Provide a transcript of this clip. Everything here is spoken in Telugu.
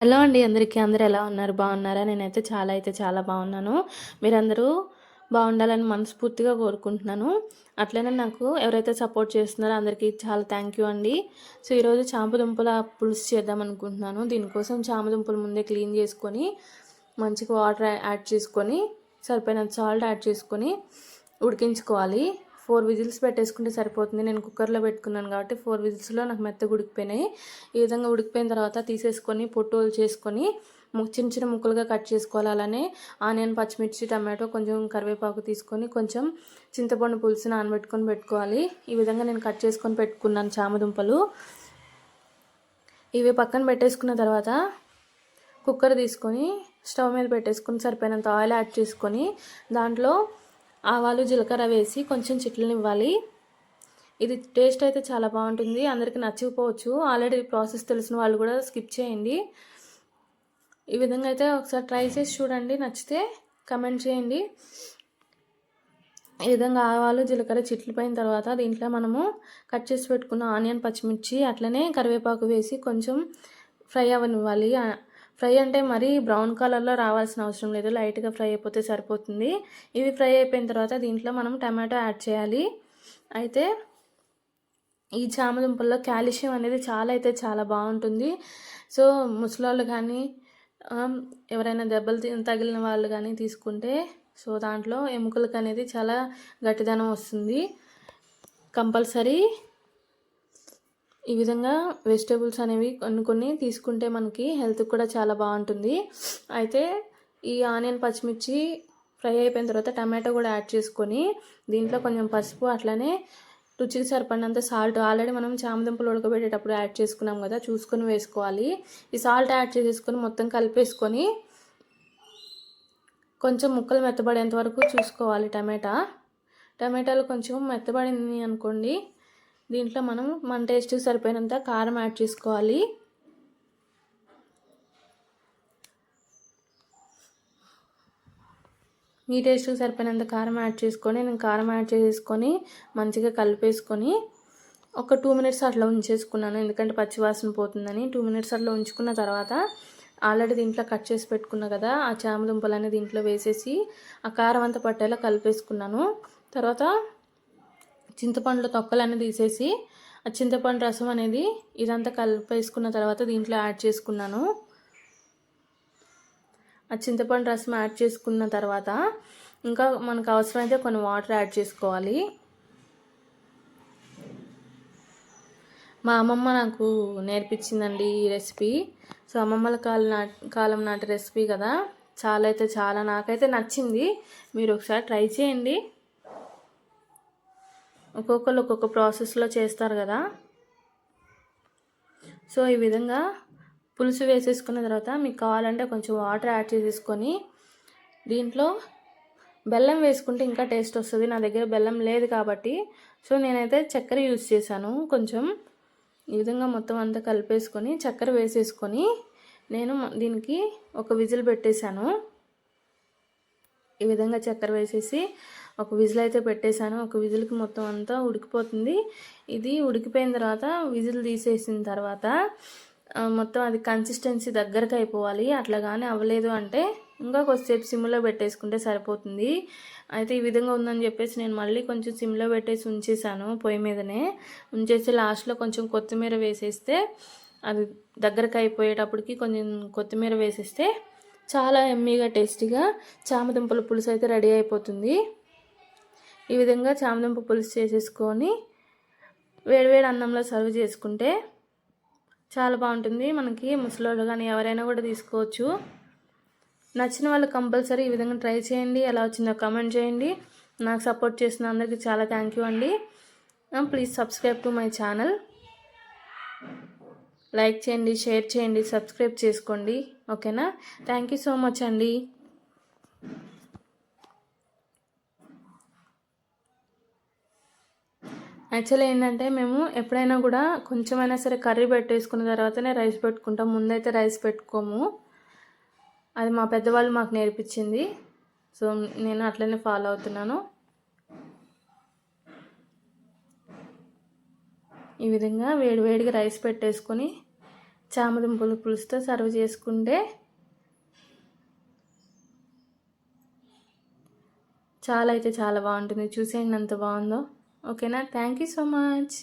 హలో అండి అందరికీ. అందరూ ఎలా ఉన్నారు? బాగున్నారా? నేనైతే చాలా అయితే చాలా బాగున్నాను. మీరందరూ బాగుండాలని మనస్ఫూర్తిగా కోరుకుంటున్నాను. అట్లనే నాకు ఎవరైతే సపోర్ట్ చేస్తున్నారో అందరికీ చాలా థ్యాంక్ యూ అండి. సో ఈరోజు చామదుంపల పులుసు చేద్దాం అనుకుంటున్నాను. దీనికోసం చామదుంపలు ముందే క్లీన్ చేసుకొని మంచిగా వాటర్ యాడ్ చేసుకొని సరిపోయినంత సాల్ట్ యాడ్ చేసుకొని ఉడికించుకోవాలి. ఫోర్ విజిల్స్ పెట్టేసుకుంటే సరిపోతుంది. నేను కుక్కర్లో పెట్టుకున్నాను కాబట్టి ఫోర్ విజిల్స్లో నాకు మెత్తగా ఉడికిపోయినాయి. ఈ విధంగా ఉడికిపోయిన తర్వాత తీసేసుకొని పొట్టులు చేసుకొని చిన్న చిన్న ముక్కలుగా కట్ చేసుకోవాలి. అలానే ఆనియన్ పచ్చిమిర్చి టమాటో కొంచెం కరివేపాకు తీసుకొని కొంచెం చింతపండు పులుసు నానబెట్టుకొని పెట్టుకోవాలి. ఈ విధంగా నేను కట్ చేసుకొని పెట్టుకున్నాను చామదుంపలు. ఇవి పక్కన పెట్టేసుకున్న తర్వాత కుక్కర్ తీసుకొని స్టవ్ మీద పెట్టేసుకొని సరిపోయినంత ఆయిల్ యాడ్ చేసుకొని దాంట్లో ఆవాలు జీలకర్ర వేసి కొంచెం ఇవ్వాలి ఇది టేస్ట్ అయితే చాలా బాగుంటుంది. అందరికీ నచ్చిపోవచ్చు. ఆల్రెడీ ప్రాసెస్ తెలిసిన వాళ్ళు కూడా స్కిప్ చేయండి. ఈ విధంగా అయితే ఒకసారి ట్రై చేసి చూడండి. నచ్చితే కమెంట్ చేయండి. ఈ విధంగా ఆవాలు జీలకర్ర చిట్లిపోయిన తర్వాత దీంట్లో మనము కట్ చేసి పెట్టుకున్న ఆనియన్ పచ్చిమిర్చి అట్లనే కరివేపాకు వేసి కొంచెం ఫ్రై అవ్వనివ్వాలి. ఫ్రై అంటే మరీ బ్రౌన్ కలర్లో రావాల్సిన అవసరం లేదు. లైట్గా ఫ్రై అయిపోతే సరిపోతుంది. ఇవి ఫ్రై అయిపోయిన తర్వాత దీంట్లో మనం టమాటో యాడ్ చేయాలి. అయితే ఈ చామదుంపల్లో కాల్షియం అనేది చాలా అయితే చాలా బాగుంటుంది. సో ముసలోళ్ళు కానీ ఎవరైనా దెబ్బలు తగిలిన వాళ్ళు కానీ తీసుకుంటే సో దాంట్లో ఎముకలకు అనేది చాలా గట్టిదనం వస్తుంది. కంపల్సరీ ఈ విధంగా వెజిటేబుల్స్ అనేవి కొన్ని కొన్ని తీసుకుంటే మనకి హెల్త్ కూడా చాలా బాగుంటుంది. అయితే ఈ ఆనియన్ పచ్చిమిర్చి ఫ్రై అయిపోయిన తర్వాత టమాటో కూడా యాడ్ చేసుకొని దీంట్లో కొంచెం పసుపు అట్లనే రుచికి సరిపడినంత సాల్ట్ ఆల్రెడీ మనం చామదుంపలు ఉడకబెట్టేటప్పుడు యాడ్ చేసుకున్నాం కదా చూసుకొని వేసుకోవాలి. ఈ సాల్ట్ యాడ్ చేసేసుకొని మొత్తం కలిపేసుకొని కొంచెం ముక్కలు మెత్తబడేంత వరకు చూసుకోవాలి టమాటా. టమాటాలు కొంచెం మెత్తబడింది అనుకోండి దీంట్లో మనం మన టేస్ట్కి సరిపోయినంత కారం యాడ్ చేసుకోవాలి. మీ టేస్ట్కి సరిపోయినంత కారం యాడ్ చేసుకొని నేను కారం యాడ్ చేసుకొని మంచిగా కలిపేసుకొని ఒక టూ మినిట్స్ అట్లా ఉంచేసుకున్నాను. ఎందుకంటే పచ్చివాసన పోతుందని టూ మినిట్స్ అట్లా ఉంచుకున్న తర్వాత ఆల్రెడీ దీంట్లో కట్ చేసి పెట్టుకున్నా కదా ఆ చామదుంపలన్నీ దీంట్లో వేసేసి ఆ కారం అంతా పట్టేలా కలిపేసుకున్నాను. తర్వాత చింతపండు తొక్కలన్నీ తీసేసి ఆ చింతపండు రసం అనేది ఇదంతా కలిపేసుకున్న తర్వాత దీంట్లో యాడ్ చేసుకున్నాను. ఆ చింతపండు రసం యాడ్ చేసుకున్న తర్వాత ఇంకా మనకు అవసరమైతే కొన్ని వాటర్ యాడ్ చేసుకోవాలి. మా అమ్మమ్మ నాకు నేర్పించిందండి ఈ రెసిపీ. సో అమ్మమ్మల కాలం నాటి కాలం నాటి రెసిపీ కదా. చాలా అయితే చాలా నాకైతే నచ్చింది. మీరు ఒకసారి ట్రై చేయండి. ఒక్కొక్కరు ఒక్కొక్క ప్రాసెస్లో చేస్తారు కదా. సో ఈ విధంగా పులుసు వేసేసుకున్న తర్వాత మీకు కావాలంటే కొంచెం వాటర్ యాడ్ చేసేసుకొని దీంట్లో బెల్లం వేసుకుంటే ఇంకా టేస్ట్ వస్తుంది. నా దగ్గర బెల్లం లేదు కాబట్టి. సో నేనైతే చక్కెర యూజ్ చేశాను. కొంచెం ఈ విధంగా మొత్తం అంతా కలిపేసుకొని చక్కెర వేసేసుకొని నేను దీనికి ఒక విజిల్ పెట్టేశాను. ఈ విధంగా చక్కెర వేసేసి ఒక విజిల్ అయితే పెట్టేశాను. ఒక విజిల్కి మొత్తం అంతా ఉడికిపోతుంది. ఇది ఉడికిపోయిన తర్వాత విజిల్ తీసేసిన తర్వాత మొత్తం అది కన్సిస్టెన్సీ దగ్గరకు అయిపోవాలి. అట్లా కానీ అవ్వలేదు అంటే ఇంకా కొద్దిసేపు సిమ్లో పెట్టేసుకుంటే సరిపోతుంది. అయితే ఈ విధంగా ఉందని చెప్పేసి నేను మళ్ళీ కొంచెం సిమ్లో పెట్టేసి ఉంచేసాను పొయ్యి మీదనే. ఉంచేసి లాస్ట్లో కొంచెం కొత్తిమీర వేసేస్తే అది దగ్గరకు అయిపోయేటప్పటికి కొంచెం కొత్తిమీర వేసేస్తే చాలా ఎమ్మీగా టేస్టీగా చామదుంపల పులుసు అయితే రెడీ అయిపోతుంది. ఈ విధంగా చామదుంప పులుసు చేసేసుకొని వేడివేడి అన్నంలో సర్వ్ చేసుకుంటే చాలా బాగుంటుంది. మనకి ముసలోళ్ళు కానీ ఎవరైనా కూడా తీసుకోవచ్చు. నచ్చిన వాళ్ళు కంపల్సరీ ఈ విధంగా ట్రై చేయండి. ఎలా వచ్చిందో కమెంట్ చేయండి. నాకు సపోర్ట్ చేసిన అందరికీ చాలా థ్యాంక్ యూ అండి. Please subscribe to my channel like చేయండి షేర్ చేయండి సబ్స్క్రైబ్ చేసుకోండి. ఓకేనా? థ్యాంక్ యూ సో మచ్ అండి. యాక్చువల్లీ ఏంటంటే మేము ఎప్పుడైనా కూడా కొంచెమైనా సరే కర్రీ పెట్టేసుకున్న తర్వాతనే రైస్ పెట్టుకుంటాం. ముందైతే రైస్ పెట్టుకోము. అది మా పెద్దవాళ్ళు మాకు నేర్పించింది. సో నేను అట్లనే ఫాలో అవుతున్నాను. ఈ విధంగా వేడి వేడిగా రైస్ పెట్టేసుకొని చామదుంపల పులుసుతో సర్వ్ చేసుకుంటే చాలా అయితే చాలా బాగుంటుంది. చూసేయండి ఎంత బాగుందో. ఓకేనా? Thank you so much